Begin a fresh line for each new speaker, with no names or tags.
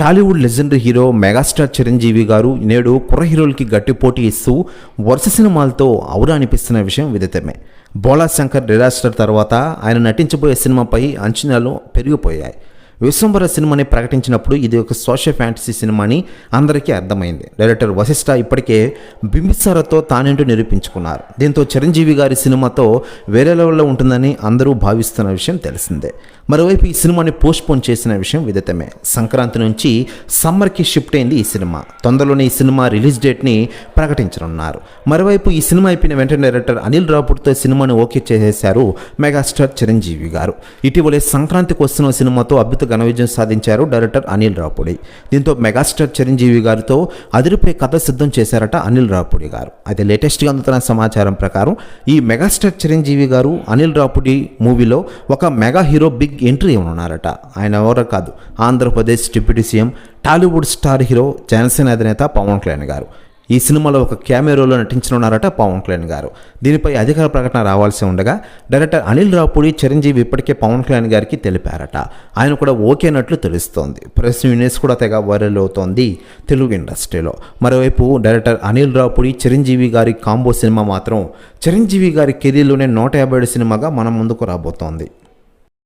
Tollywood legendary hero megastar Chiranjeevi garu నేడు కుర్ర హీరోలకి గట్టి పోటీ ఇస్తూ వరుస సినిమాలతో ఔరా అనిపిస్తున్న విషయం విదితమే. బోళా శంకర్ డిజాస్టర్ తర్వాత ఆయన నటించబోయే సినిమాపై అంచనాలు పెరిగిపోయాయి. విశ్వంబర సినిమాని ప్రకటించినప్పుడు ఇది ఒక సోషల్ ఫ్యాంటసీ సినిమా అని అందరికీ అర్థమైంది. డైరెక్టర్ వశిష్ఠ ఇప్పటికే బింబిసారతో తానేంటో నిరూపించుకున్నారు. దీంతో చిరంజీవి గారి సినిమాతో వేరే లెవెల్లో ఉంటుందని అందరూ భావిస్తున్న విషయం తెలిసిందే. మరోవైపు ఈ సినిమాని పోస్ట్పోన్ చేసిన విషయం విదితమే. సంక్రాంతి నుంచి సమ్మర్కి షిఫ్ట్ అయింది ఈ సినిమా. తొందరలోనే ఈ సినిమా రిలీజ్ డేట్ని ప్రకటించనున్నారు. మరోవైపు ఈ సినిమా అయిపోయిన వెంటనే డైరెక్టర్ అనిల్ రాపూర్తో సినిమాని ఓకే చేసేశారు మెగాస్టార్ చిరంజీవి గారు. ఇటీవలే సంక్రాంతికి వస్తున్న సినిమాతో అద్భుత ఘన విజయం సాధించారు డైరెక్టర్ అనిల్ రాపుడి దీంతో మెగాస్టార్ చిరంజీవి గారితో అదిరిపై కథ సిద్ధం చేశారట అనిల్ రాపుడి గారు. అయితే లేటెస్ట్గా అందుతున్న సమాచారం ప్రకారం ఈ మెగాస్టార్ చిరంజీవి గారు అనిల్ రాపుడి మూవీలో ఒక మెగా హీరో బిగ్ ఎంట్రీ ఉన్నారట ఆయన ఎవరో కాదు Andhra Pradesh deputy CM Tollywood star hero Janasena అధినేత పవన్ కళ్యాణ్ గారు. ఈ సినిమాలో ఒక క్యామెరోలో నటించనున్నారట పవన్ కళ్యాణ్ గారు. దీనిపై అధికార ప్రకటన రావాల్సి ఉండగా డైరెక్టర్ అనిల్ రావుపూడి చిరంజీవి ఇప్పటికే పవన్ కళ్యాణ్ గారికి తెలిపారట. ఆయన కూడా ఓకేనట్లు తెలుస్తోంది. ప్రెస్ న్యూస్ కూడా తెగ వైరల్ అవుతోంది తెలుగు ఇండస్ట్రీలో. మరోవైపు డైరెక్టర్ అనిల్ రావుపూడి చిరంజీవి గారి కాంబో సినిమా మాత్రం చిరంజీవి గారి కెరీర్లోనే నూట యాభై ఏడు సినిమాగా మన ముందుకు రాబోతోంది.